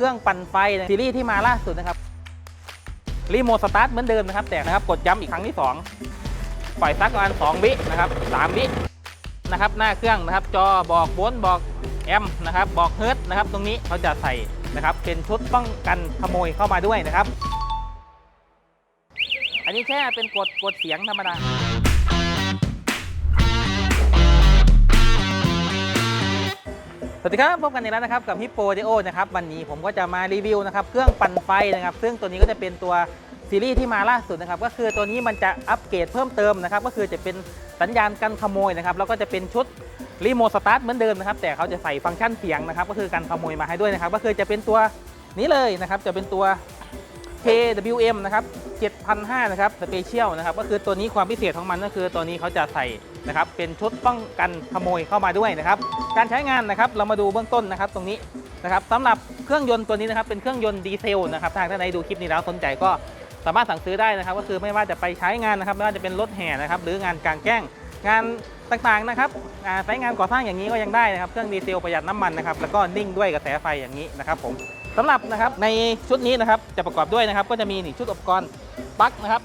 เครื่องปั่นไฟซีรีส์ที่มาล่าสุดนะครับรีโมทสตาร์ทเหมือนเดิมนะครับ แต่นะครับกดย้ำอีกครั้งที่ 2 ปล่อยสักประมาณ2วินะครับ3วินะครับหน้าเครื่องนะครับ จอบอกโวลต์บอกแอมนะครับ บอกเฮิร์ตนะครับ ตรงนี้เขาจะใส่นะครับ เป็นชุดป้องกันขโมยเข้ามาด้วยนะครับ อันนี้แค่เป็นกดกดเสียงธรรมดา สวัสดีครับพบกันอีกแล้วนะครับกับฮิปโปเดโอนะครับวันนี้ผมก็จะมารีวิวนะครับเครื่องปั่นไฟนะครับซึ่งตัวนี้ก็จะเป็นตัวซีรีส์ที่มาล่าสุดนะครับก็คือตัวนี้มันจะอัปเกรดเพิ่มเติมนะครับก็คือจะเป็นสัญญาณกันขโมยนะครับแล้วก็จะเป็นชุดรีโมทสตาร์ทเหมือนเดิมนะครับแต่เขาจะใส่ฟังก์ชันเสียงนะครับก็คือการขโมยมาให้ด้วยนะครับก็คือจะเป็นตัวนี้เลยนะครับจะเป็นตัว KWM นะครับ7,500นะครับสเปเชียลนะครับก็คือตัวนี้ความพิเศษของมันก็คือตัวนี้เขาจะใส่ นะครับเป็นชุดป้องกันขโมยเข้ามาด้วยนะครับการใช้งานนะครับเรามาดูเบื้องต้นนะครับตรงนี้นะครับสำหรับเครื่องยนต์ตัวนี้นะครับเป็นเครื่องยนต์ดีเซลนะครับถ้าท่านใดดูคลิปนี้แล้วสนใจก็สามารถสั่งซื้อได้นะครับ ก็คือไม่ว่าจะไปใช้งานนะครับไม่ว่าจะเป็นรถแห่นะครับหรืองานกลางแจ้งงานต่างๆนะครับอ่าสายงานก่อสร้างอย่างนี้ก็ยังได้นะครับ เครื่องดีเซลประหยัดน้ำมันนะครับ แล้วก็นิ่งด้วยกระแสไฟอย่างนี้นะครับผมสำหรับนะครับในชุดนี้นะครับจะประกอบด้วยนะครับ ก็จะมีนี่ชุดอุปกรณ์ปลั๊กนะครับ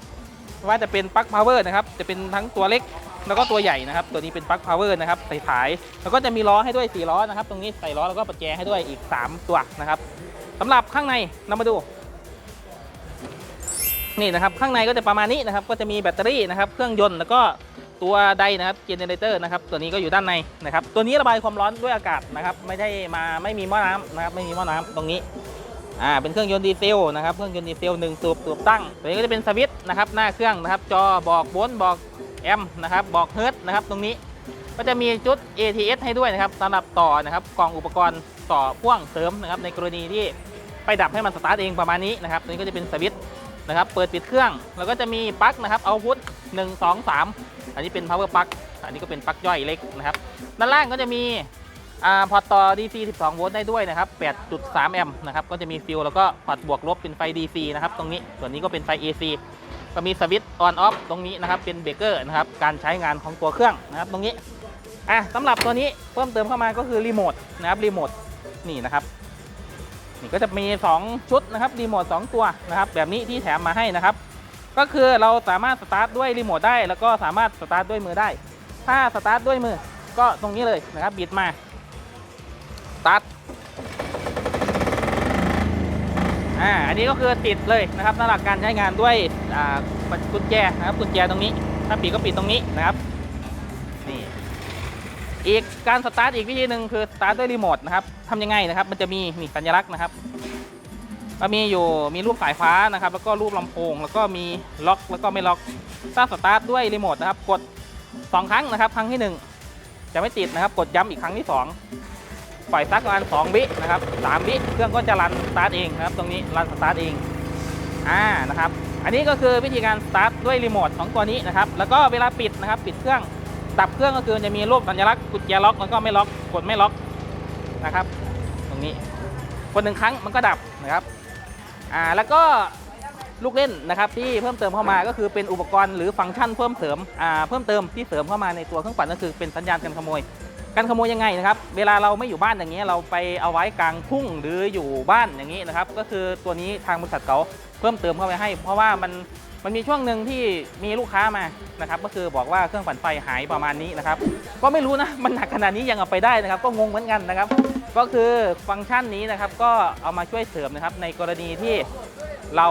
ไม่ว่าจะเป็นปลั๊กพาวเวอร์นะครับ จะเป็นทั้งตัวเล็ก แล้วก็ตัวใหญ่นะครับตัวนี้เป็นปลั๊กพาวเวอร์นะครับใส่สาย แล้วก็จะมีล้อให้ด้วย4ล้อนะครับ ตรงนี้ใส่ล้อแล้วก็ประแจให้ด้วยอีก 3 ตัวนะครับสำหรับข้างในเรามาดูนี่นะครับข้างในก็จะประมาณนี้นะครับ ก็จะมีแบตเตอรี่นะครับ เครื่องยนต์แล้วก็ตัวไดนะครับเจเนเรเตอร์นะครับ ตัวนี้ก็อยู่ด้านในนะครับ ตัวนี้ระบายความร้อนด้วยอากาศนะครับ ไม่ได้มาไม่มีหม้อน้ำนะครับ ไม่มีหม้อน้ำตรงนี้อ่าเป็นเครื่องยนต์ดีเซลนะครับเครื่องยนต์ดีเซลหนึ่งสูบสูบตั้งตัวนี้ก็จะเป็นสวิตช์นะครับ หน้าเครื่องนะครับ จอบอกโวลต์บอก แอมป์นะครับบอกเฮิร์ตนะครับตรงนี้ก็จะมีจุด ATS ให้ด้วยนะครับสำหรับต่อนะครับกล่องอุปกรณ์ต่อพ่วงเสริมนะครับในกรณีที่ไปดับให้มันสตาร์ทเองประมาณนี้นะครับตัวนี้ก็จะเป็นสวิตช์นะครับเปิดปิดเครื่อง แล้วก็จะมีปลั๊กนะครับเอาพุทหนึ่งสองสามอันนี้เป็น power plug อันนี้ก็เป็นปลั๊กย่อยเล็กนะครับด้านล่างก็จะมีอพอร์ตต่อ DC 12 โวลต์ได้ด้วยนะครับ 8.3 แอมป์นะครับก็จะมีฟิลแล้วก็พอร์ตบวกลบเป็นไฟ DC นะครับตรงนี้ส่วนนี้ก็เป็นไฟ AC ก็มีสวิตช์ on off ตรงนี้นะครับเป็นเบรกเกอร์นะครับการใช้งานของตัวเครื่องนะครับตรงนี้อะสำหรับตัวนี้เพิ่มเติมเข้ามาก็คือรีโมทนะครับรีโมทนี่นะครับนี่ก็จะมี 2 ชุดนะครับรีโมท2ตัวนะครับแบบนี้ที่แถมมาให้นะครับ ก็คือเราสามารถสตาร์ทด้วยรีโมทได้แล้วก็สามารถสตาร์ทด้วยมือได้ ถ้าสตาร์ทด้วยมือก็ตรงนี้เลยนะครับบิดมาสตาร์ท อ่าอันนี้ก็คือติดเลยนะครับสำหรับการใช้งานด้วยอ่ากุญแจนะครับกุญแจตรงนี้ ถ้าปิดก็ปิดตรงนี้นะครับนี่อีกการสตาร์ทอีกวิธีหนึ่งคือสตาร์ทด้วยรีโมทนะครับทำยังไงนะครับ มันจะมีมีสัญลักษณ์นะครับก็มีอยู่มีรูปสายฟ้านะครับ แล้วก็รูปลำโพง แล้วก็มีล็อกแล้วก็ไม่ล็อกถ้าสตาร์ทด้วยรีโมทนะครับ กด 2 ครั้งนะครับ ครั้งที่ 1 จะไม่ติดนะครับ กดย้ำอีกครั้งที่ 2 ปล่อยสักประมาณ2วินะครับ3วิเครื่องก็จะรันสตาร์ทเองนะครับตรงนี้รันสตาร์ทเองอ่านะครับอันนี้ก็คือวิธีการสตาร์ทด้วยรีโมทของตัวนี้นะครับแล้วก็เวลาปิดนะครับปิดเครื่องดับเครื่องก็คือจะมีรูปสัญลักษณ์กุญแจล็อกแล้วก็ไม่ล็อกกดไม่ล็อกนะครับ ตรงนี้กดหนึ่งครั้งมันก็ดับนะครับอ่าแล้วก็ลูกเล่นนะครับที่เพิ่มเติมเข้ามาก็คือเป็นอุปกรณ์หรือฟังก์ชันเพิ่มเสริมอ่าเพิ่มเติมที่เสริมเข้ามาในตัวเครื่องปั่นก็คือเป็นสัญญาณการขโมย การขโมยยังไงนะครับ เวลาเราไม่อยู่บ้านอย่างเงี้ยเราไปเอาไว้กลางทุ่งหรืออยู่บ้านอย่างนี้นะครับ ก็คือตัวนี้ทางบริษัทเขาเพิ่มเติมเข้าไปให้ เพราะว่ามันมันมีช่วงหนึ่งที่มีลูกค้ามานะครับ ก็คือบอกว่าเครื่องปั่นไฟหายประมาณนี้นะครับ ก็ไม่รู้นะมันหนักขนาดนี้ยังเอาไปได้นะครับ ก็งงเหมือนกันนะครับ ก็คือฟังก์ชันนี้นะครับ ก็เอามาช่วยเสริมนะครับ ในกรณีที่ เรา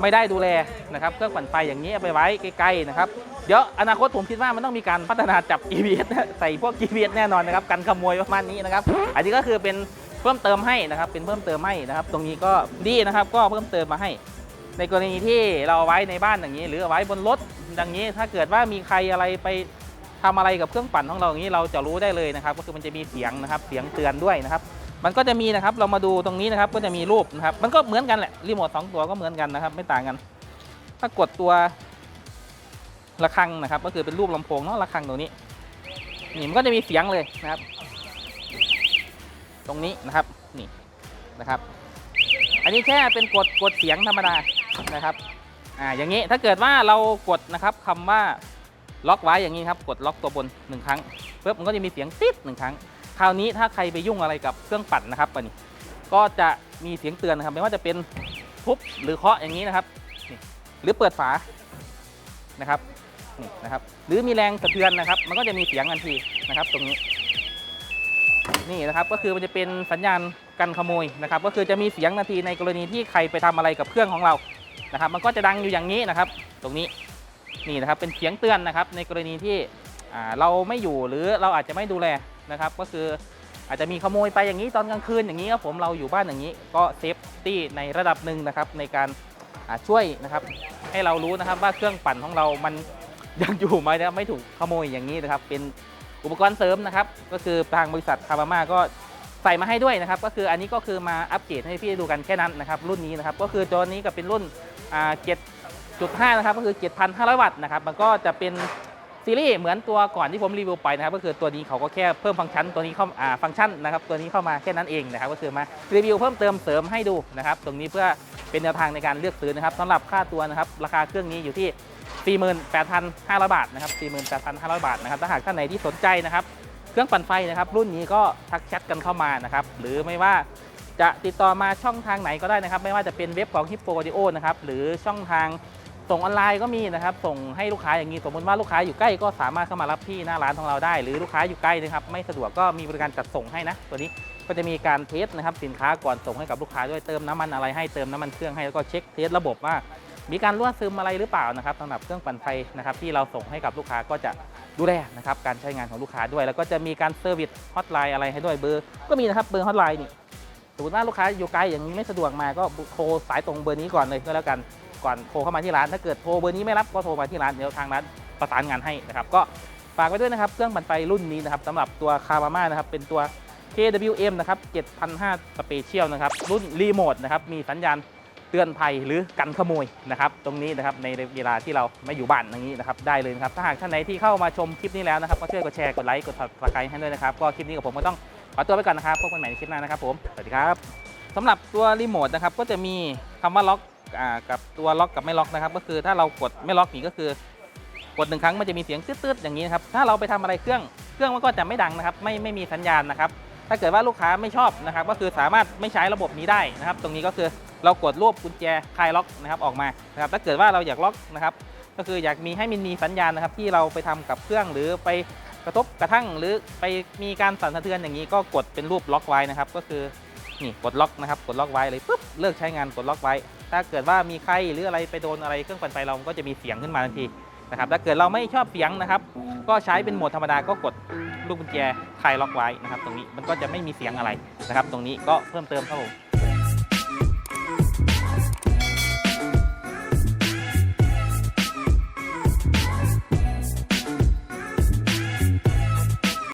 ไม่ได้ดูแลนะครับเครื่องปั่นไฟอย่างนี้ไปไว้ใกล้ๆนะครับเดี๋ยวอนาคตผมคิดว่ามันต้องมีการพัฒนาจับ GPS ใส่พวก GPS แน่นอนนะครับกันขโมยประมาณนี้นะครับ อันนี้ก็คือเป็นเพิ่มเติมให้นะครับ เป็นเพิ่มเติมให้นะครับ ตรงนี้ก็ดีนะครับก็เพิ่มเติมมาให้ ในกรณีที่เราไว้ในบ้านอย่างนี้ หรือเอาไว้บนรถอย่างนี้ ถ้าเกิดว่ามีใครอะไรไปทำอะไรกับเครื่องปั่นของเราอย่างนี้เราจะรู้ได้เลยนะครับ ก็คือมันจะมีเสียงนะครับเสียงเตือนด้วยนะครับ มันก็จะมีนะครับเรามาดูตรงนี้นะครับก็จะมีรูปนะครับมันก็เหมือนกันแหละรีโมทสองตัวก็เหมือนกันนะครับ ไม่ต่างกัน ถ้ากดตัวระฆังนะครับ ก็คือเป็นรูปลำโพงเนาะระฆังตรงนี้นี่มันก็จะมีเสียงเลยนะครับ ตรงนี้นะครับนี่นะครับ อันนี้แค่เป็นกดกดเสียงธรรมดานะครับอ่าอย่างนี้ถ้าเกิดว่าเรากดนะครับคำว่าล็อกไว้อย่างนี้ครับกดล็อกตัวบนหนึ่งครั้งปุ๊บมันก็จะมีเสียงติ๊ดหนึ่งครั้ง คราวนี้ถ้าใครไปยุ่งอะไรกับเครื่องปั่นนะครับอันนี้ก็จะมีเสียงเตือนนะครับ ไม่ว่าจะเป็นทุบหรือเคาะอย่างนี้นะครับหรือเปิดฝานะครับนี่นะครับ หรือมีแรงสะเทือนนะครับ มันก็จะมีเสียงทันทีนะครับ ตรงนี้นี่นะครับก็คือมันจะเป็นสัญญาณกันขโมยนะครับ ก็คือจะมีเสียงนาทีในกรณีที่ใครไปทำอะไรกับเครื่องของเรานะครับ มันก็จะดังอยู่อย่างนี้นะครับ ตรงนี้นี่นะครับเป็นเสียงเตือนนะครับ ในกรณีที่เราไม่อยู่หรือเราอาจจะไม่ดูแล นะครับก็คืออาจจะมีขโมยไปอย่างนี้ตอนกลางคืนอย่างนี้ครับผมเราอยู่บ้านอย่างนี้ก็เซฟตี้ในระดับหนึ่งนะครับในการช่วยนะครับให้เรารู้นะครับว่าเครื่องปั่นของเรามันยังอยู่ไหมนะไม่ถูกขโมยอย่างนี้นะครับ เป็นอุปกรณ์เสริมนะครับ ก็คือทางบริษัทคาบาม่าก็ใส่มาให้ด้วยนะครับ ก็คืออันนี้ก็คือมาอัปเกรดให้พี่ดูกันแค่นั้นนะครับ รุ่นนี้นะครับ ก็คือตัวนี้ก็เป็นรุ่น7.5นะครับ ก็คือ 7,500 วัตต์นะครับ มันก็จะเป็น ซีรีส์เหมือนตัวก่อนที่ผมรีวิวไปนะครับก็คือตัวนี้เขาก็แค่เพิ่มฟังก์ชันตัวนี้เข้าอ่าฟังก์ชันนะครับตัวนี้เข้ามาแค่นั้นเองนะครับก็คือมารีวิวเพิ่มเติมเสริมให้ดูนะครับตรงนี้เพื่อเป็นแนวทางในการเลือกซื้อนะครับสำหรับค่าตัวนะครับราคาเครื่องนี้อยู่ที่ 48,500 บาทนะครับ48,500 บาทนะครับถ้าหากท่านไหนที่สนใจนะครับเครื่องปั่นไฟนะครับรุ่นนี้ก็ทักแชทกันเข้ามานะครับหรือไม่ว่าจะติดต่อมาช่องทางไหนก็ได้นะครับ ไม่ว่าจะเป็นเว็บของ Hippo Audio นะครับหรือช่องทาง ส่งออนไลน์ก็มีนะครับ ส่งให้ลูกค้าอย่างนี้ สมมติว่าลูกค้าอยู่ใกล้ก็สามารถเข้ามารับที่หน้าร้านของเราได้ หรือลูกค้าอยู่ใกล้นะครับ ไม่สะดวกก็มีบริการจัดส่งให้นะ ตัวนี้ก็จะมีการเทสนะครับสินค้าก่อนส่งให้กับลูกค้าด้วยเติมน้ำมันอะไรให้เติมน้ำมันเครื่องให้แล้วก็เช็คเทสระบบว่า มีการรั่วซึมอะไรหรือเปล่านะครับสำหรับเครื่องปั่นไฟนะครับที่เราส่งให้กับลูกค้าก็จะดูแลนะครับการใช้งานของลูกค้าด้วย แล้วก็จะมีการเซอร์วิสฮอตไลน์อะไรให้ด้วยเบอร์ก็มีนะครับเบอร์ฮอตไลน์นี่สมมติว่าลูกค้าอยู่ไกลอย่างนี้ไม่สะดวกมาก็โทรสายตรงเบอร์นี้ก่อนเลยก็แล้วกัน ก่อนโทรเข้ามาที่ร้าน ถ้าเกิดโทรเบอร์นี้ไม่รับก็โทรมาที่ร้านเดี๋ยวทางร้านประสานงานให้นะครับก็ฝากไว้ด้วยนะครับเครื่องปั่นไฟรุ่นนี้นะครับสำหรับตัวคาร์มาม่านะครับเป็นตัว KWM นะครับ7,500 Special นะครับรุ่นรีโมทนะครับมีสัญญาณเตือนภัยหรือกันขโมยนะครับตรงนี้นะครับในเวลาที่เราไม่อยู่บ้านอย่างนี้นะครับได้เลยนะครับถ้าหากท่านไหนที่เข้ามาชมคลิปนี้แล้วนะครับก็ช่วยกดแชร์กดไลค์กด subscribe ให้ด้วยนะครับก็คลิปนี้กับผมก็ต้องขอตัวไปก่อนนะครับพบกันใหม่ในคลิปหน้านะครับผมสวัสดีครับสำหรับตัวรีโมทนะครับก็จะมีคำว่าล็อก อ่ากับตัวล็อกกับไม่ล็อกนะครับ ก็คือถ้าเรากดไม่ล็อกนี่ก็คือกดหนึ่งครั้งมันจะมีเสียงตืดๆอย่างนี้นะครับถ้าเราไปทำอะไรเครื่องเครื่องมันก็จะไม่ดังนะครับ ไม่ไม่มีสัญญาณนะครับ ถ้าเกิดว่าลูกค้าไม่ชอบนะครับ ก็คือสามารถไม่ใช้ระบบนี้ได้นะครับ ตรงนี้ก็คือเรากดรูปกุญแจคลายล็อกนะครับออกมานะครับ ถ้าเกิดว่าเราอยากล็อกนะครับ ก็คืออยากมีให้มันมีสัญญาณนะครับ ที่เราไปทำกับเครื่องหรือไปกระทบกระทั่งหรือไปมีการสั่นสะเทือนอย่างนี้ก็กดเป็นรูปล็อกไว้นะครับ ก็คือ นี่กดล็อกนะครับกดล็อกไว้เลยปุ๊บเลิกใช้งานกดล็อกไว้ ถ้าเกิดว่ามีใครหรืออะไรไปโดนอะไรเครื่องปั่นไฟเราก็จะมีเสียงขึ้นมาทันทีนะครับถ้าเกิดเราไม่ชอบเสียงนะครับ ก็ใช้เป็นโหมดธรรมดาก็กดลูกกุญแจคลายล็อกไว้นะครับ ตรงนี้มันก็จะไม่มีเสียงอะไรนะครับ ตรงนี้ก็เพิ่มเติมครับผม